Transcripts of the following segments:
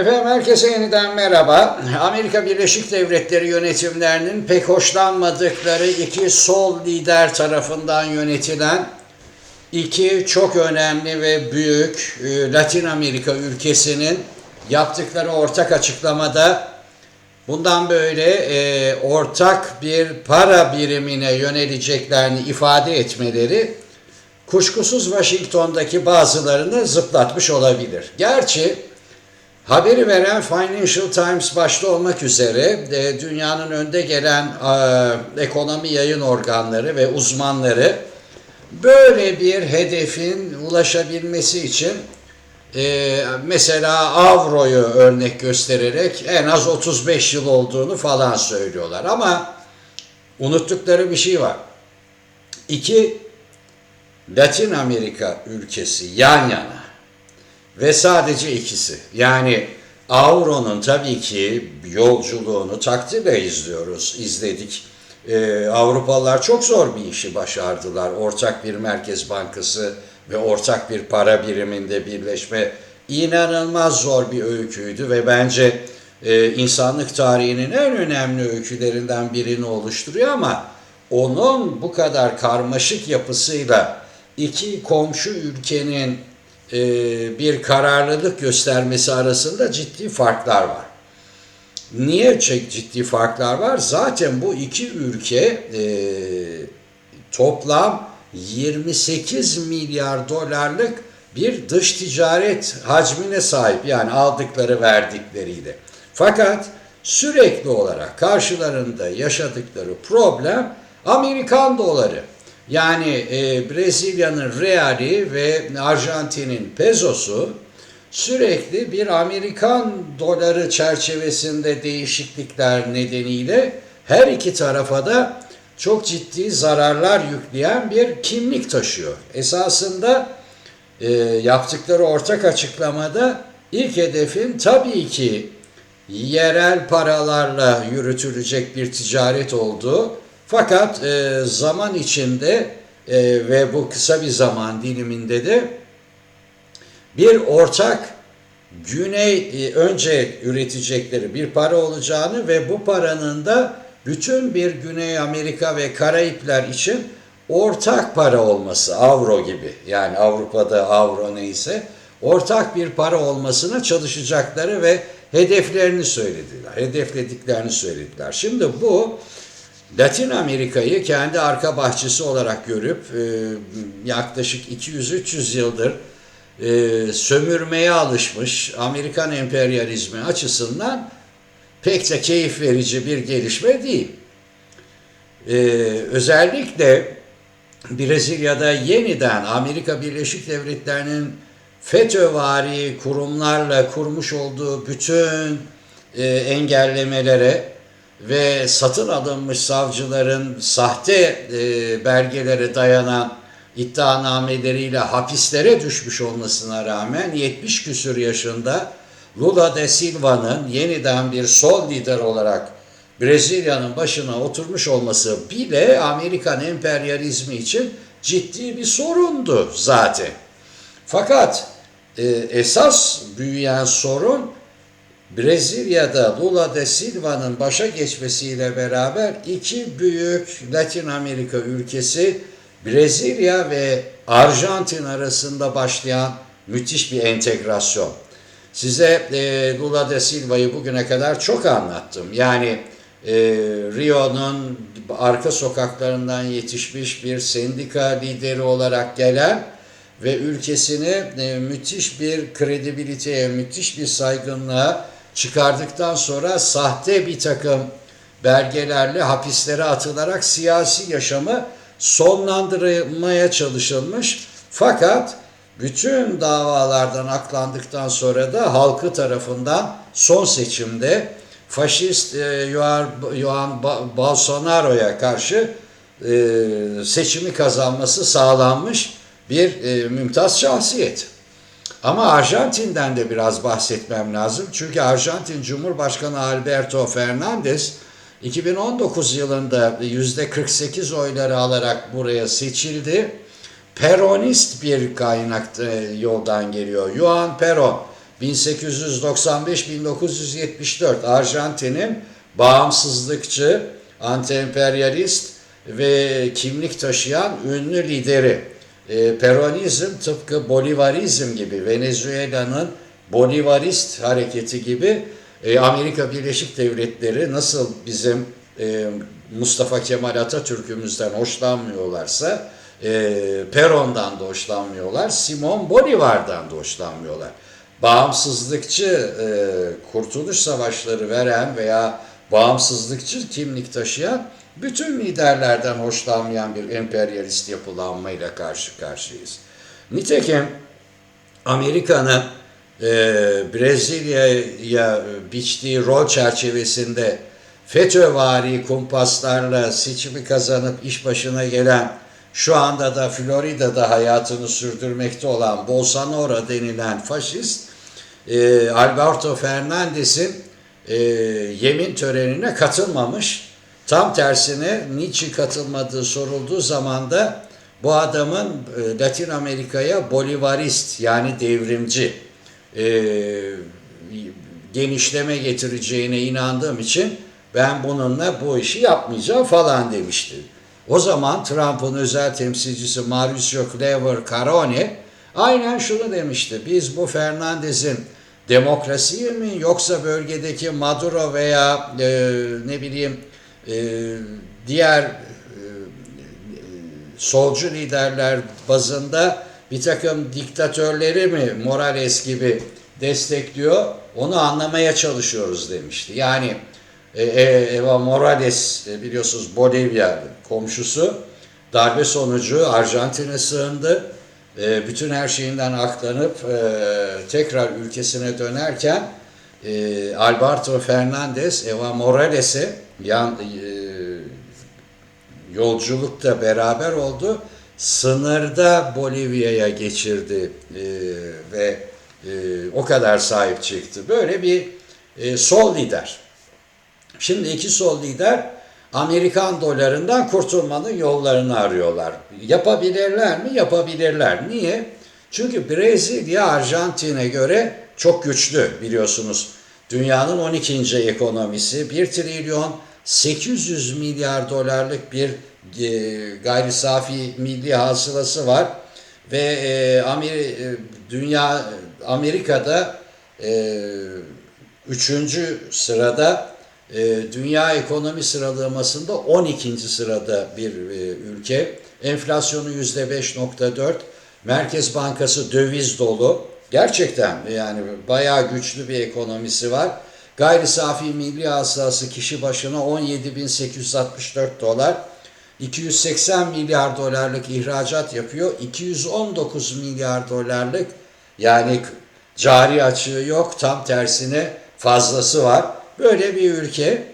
Efendim herkese yeniden merhaba. Amerika Birleşik Devletleri yönetimlerinin pek hoşlanmadıkları iki sol lider tarafından yönetilen iki çok önemli ve büyük e, Latin Amerika ülkesinin yaptıkları ortak açıklamada bundan böyle e, ortak bir para birimine yöneleceklerini ifade etmeleri kuşkusuz Washington'daki bazılarını zıplatmış olabilir. Gerçi Haberi veren Financial Times başta olmak üzere e, dünyanın önde gelen e, ekonomi yayın organları ve uzmanları böyle bir hedefin ulaşabilmesi için e, mesela avroyu örnek göstererek en az 35 yıl olduğunu falan söylüyorlar. Ama unuttukları bir şey var. İki Latin Amerika ülkesi yan yana ve sadece ikisi. Yani Avro'nun tabii ki yolculuğunu takdirle izliyoruz, izledik. Ee, Avrupalılar çok zor bir işi başardılar. Ortak bir merkez bankası ve ortak bir para biriminde birleşme inanılmaz zor bir öyküydü ve bence e, insanlık tarihinin en önemli öykülerinden birini oluşturuyor ama onun bu kadar karmaşık yapısıyla iki komşu ülkenin bir kararlılık göstermesi arasında ciddi farklar var. Niye ciddi farklar var? Zaten bu iki ülke e, toplam 28 milyar dolarlık bir dış ticaret hacmine sahip yani aldıkları verdikleriyle. Fakat sürekli olarak karşılarında yaşadıkları problem Amerikan doları. Yani e, Brezilya'nın reali ve Arjantin'in pezosu sürekli bir Amerikan doları çerçevesinde değişiklikler nedeniyle her iki tarafa da çok ciddi zararlar yükleyen bir kimlik taşıyor. Esasında e, yaptıkları ortak açıklamada ilk hedefin tabii ki yerel paralarla yürütülecek bir ticaret olduğu fakat e, zaman içinde e, ve bu kısa bir zaman diliminde de bir ortak güney e, önce üretecekleri bir para olacağını ve bu paranın da bütün bir Güney Amerika ve Karayipler için ortak para olması avro gibi yani Avrupa'da avro neyse ortak bir para olmasına çalışacakları ve hedeflerini söylediler. Hedeflediklerini söylediler. Şimdi bu Latin Amerika'yı kendi arka bahçesi olarak görüp e, yaklaşık 200-300 yıldır e, sömürmeye alışmış Amerikan emperyalizmi açısından pek de keyif verici bir gelişme değil. E, özellikle Brezilya'da yeniden Amerika Birleşik Devletleri'nin FETÖ'vari kurumlarla kurmuş olduğu bütün engellemelere ve satın alınmış savcıların sahte e, belgelere dayanan iddianameleriyle hapislere düşmüş olmasına rağmen 70 küsür yaşında Lula da Silva'nın yeniden bir sol lider olarak Brezilya'nın başına oturmuş olması bile Amerikan emperyalizmi için ciddi bir sorundu zaten. Fakat e, esas büyüyen sorun Brezilya'da Lula da Silva'nın başa geçmesiyle beraber iki büyük Latin Amerika ülkesi Brezilya ve Arjantin arasında başlayan müthiş bir entegrasyon. Size e, Lula da Silva'yı bugüne kadar çok anlattım. Yani e, Rio'nun arka sokaklarından yetişmiş bir sendika lideri olarak gelen ve ülkesini e, müthiş bir kredibiliteye, müthiş bir saygınlığa çıkardıktan sonra sahte bir takım belgelerle hapislere atılarak siyasi yaşamı sonlandırmaya çalışılmış. Fakat bütün davalardan aklandıktan sonra da halkı tarafından son seçimde faşist e, Juan Bolsonaro'ya karşı e, seçimi kazanması sağlanmış bir e, mümtaz şahsiyet. Ama Arjantin'den de biraz bahsetmem lazım. Çünkü Arjantin Cumhurbaşkanı Alberto Fernandez 2019 yılında %48 oyları alarak buraya seçildi. Peronist bir kaynak yoldan geliyor. Juan Peron 1895-1974 Arjantin'in bağımsızlıkçı, anti-emperyalist ve kimlik taşıyan ünlü lideri. E, Peronizm tıpkı Bolivarizm gibi Venezuela'nın Bolivarist hareketi gibi e, Amerika Birleşik Devletleri nasıl bizim e, Mustafa Kemal Atatürk'ümüzden hoşlanmıyorlarsa e, Peron'dan da hoşlanmıyorlar, Simon Bolivar'dan da hoşlanmıyorlar. Bağımsızlıkçı e, kurtuluş savaşları veren veya bağımsızlıkçı kimlik taşıyan bütün liderlerden hoşlanmayan bir emperyalist yapılanmayla karşı karşıyayız. Nitekim Amerika'nın e, Brezilya'ya biçtiği rol çerçevesinde FETÖ'vari kumpaslarla seçimi kazanıp iş başına gelen şu anda da Florida'da hayatını sürdürmekte olan Bolsonaro denilen faşist e, Alberto Fernandez'in e, yemin törenine katılmamış. Tam tersine niçin katılmadığı sorulduğu zaman da bu adamın e, Latin Amerika'ya bolivarist yani devrimci e, genişleme getireceğine inandığım için ben bununla bu işi yapmayacağım falan demişti. O zaman Trump'ın özel temsilcisi Mauricio Clever Carone aynen şunu demişti. Biz bu Fernandez'in demokrasiyi mi yoksa bölgedeki Maduro veya e, ne bileyim diğer e, solcu liderler bazında bir takım diktatörleri mi Morales gibi destekliyor onu anlamaya çalışıyoruz demişti. Yani e, e, Eva Morales e, biliyorsunuz Bolivya komşusu darbe sonucu Arjantin'e sığındı. E, bütün her şeyinden aklanıp e, tekrar ülkesine dönerken e, Alberto Fernandez Eva Morales'e yan e, yolculukta beraber oldu. Sınırda Bolivya'ya geçirdi e, ve e, o kadar sahip çıktı. Böyle bir e, sol lider. Şimdi iki sol lider Amerikan dolarından kurtulmanın yollarını arıyorlar. Yapabilirler mi? Yapabilirler. Niye? Çünkü Brezilya Arjantin'e göre çok güçlü biliyorsunuz. Dünyanın 12. ekonomisi 1 trilyon 800 milyar dolarlık bir e, gayri safi milli hasılası var ve e, Amer e, dünya Amerika'da e, üçüncü sırada e, dünya ekonomi sıralamasında 12. sırada bir e, ülke. Enflasyonu %5.4. Merkez Bankası döviz dolu. Gerçekten yani bayağı güçlü bir ekonomisi var. Gayri safi milli hasılası kişi başına 17.864 dolar. 280 milyar dolarlık ihracat yapıyor. 219 milyar dolarlık yani cari açığı yok. Tam tersine fazlası var. Böyle bir ülke.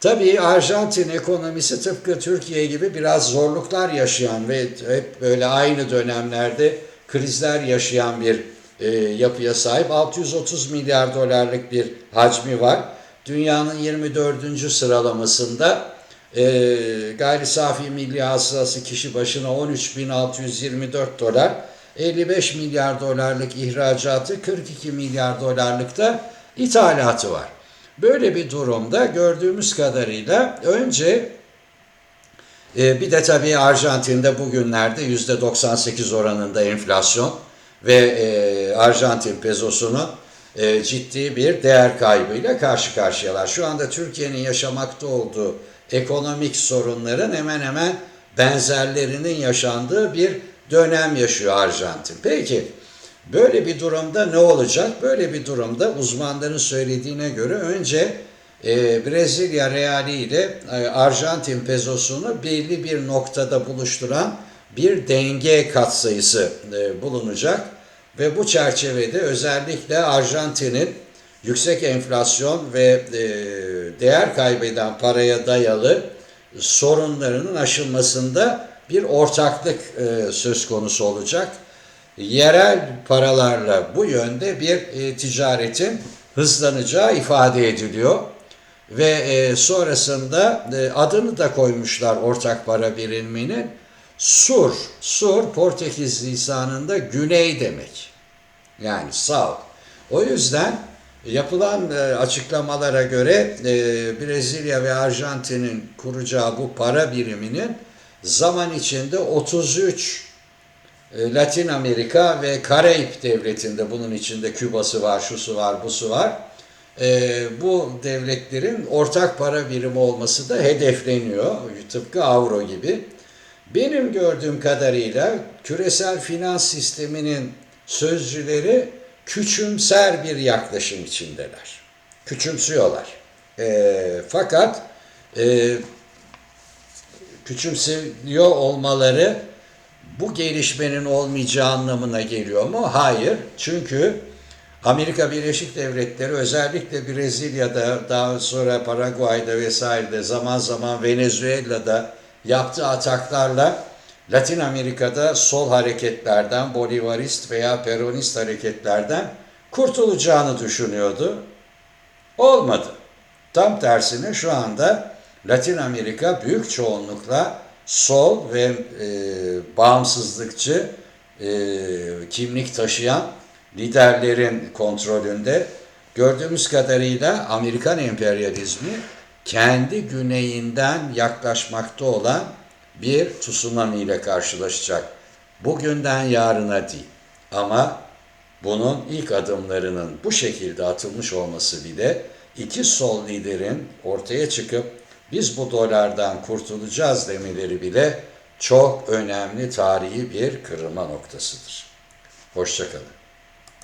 Tabii Arjantin ekonomisi tıpkı Türkiye gibi biraz zorluklar yaşayan ve hep böyle aynı dönemlerde krizler yaşayan bir e, yapıya sahip. 630 milyar dolarlık bir hacmi var. Dünyanın 24. sıralamasında e, gayri safi milli hasılası kişi başına 13.624 dolar, 55 milyar dolarlık ihracatı, 42 milyar dolarlık da ithalatı var. Böyle bir durumda gördüğümüz kadarıyla önce e, bir de tabii Arjantin'de bugünlerde %98 oranında enflasyon ve e, Arjantin pezosunun e, ciddi bir değer kaybıyla karşı karşıyalar. Şu anda Türkiye'nin yaşamakta olduğu ekonomik sorunların hemen hemen benzerlerinin yaşandığı bir dönem yaşıyor Arjantin. Peki Böyle bir durumda ne olacak? Böyle bir durumda uzmanların söylediğine göre önce e, Brezilya reali ile e, Arjantin pezosunu belli bir noktada buluşturan bir denge katsayısı e, bulunacak ve bu çerçevede özellikle Arjantin'in yüksek enflasyon ve e, değer kaybeden paraya dayalı sorunlarının aşılmasında bir ortaklık e, söz konusu olacak yerel paralarla bu yönde bir ticaretin hızlanacağı ifade ediliyor. Ve sonrasında adını da koymuşlar ortak para biriminin. Sur, Sur Portekiz lisanında güney demek. Yani south. O yüzden yapılan e, açıklamalara göre e, Brezilya ve Arjantin'in kuracağı bu para biriminin zaman içinde 33 e, Latin Amerika ve Karayip devletinde bunun içinde Küba'sı var, şusu var, busu var. E, bu devletlerin ortak para birimi olması da hedefleniyor. Tıpkı avro gibi. Benim gördüğüm kadarıyla küresel finans sisteminin sözcüleri küçümser bir yaklaşım içindeler. Küçümsüyorlar. E, fakat e, küçümsüyor olmaları bu gelişmenin olmayacağı anlamına geliyor mu? Hayır. Çünkü Amerika Birleşik Devletleri özellikle Brezilya'da daha sonra Paraguay'da vesairede zaman zaman Venezuela'da yaptığı ataklarla Latin Amerika'da sol hareketlerden, Bolivarist veya Peronist hareketlerden kurtulacağını düşünüyordu. Olmadı. Tam tersine şu anda Latin Amerika büyük çoğunlukla sol ve e, bağımsızlıkçı e, kimlik taşıyan liderlerin kontrolünde. Gördüğümüz kadarıyla Amerikan emperyalizmi kendi güneyinden yaklaşmakta olan bir tsunami ile karşılaşacak. Bugünden yarına değil. Ama bunun ilk adımlarının bu şekilde atılmış olması bile iki sol liderin ortaya çıkıp biz bu dolardan kurtulacağız demeleri bile çok önemli tarihi bir kırılma noktasıdır. Hoşçakalın.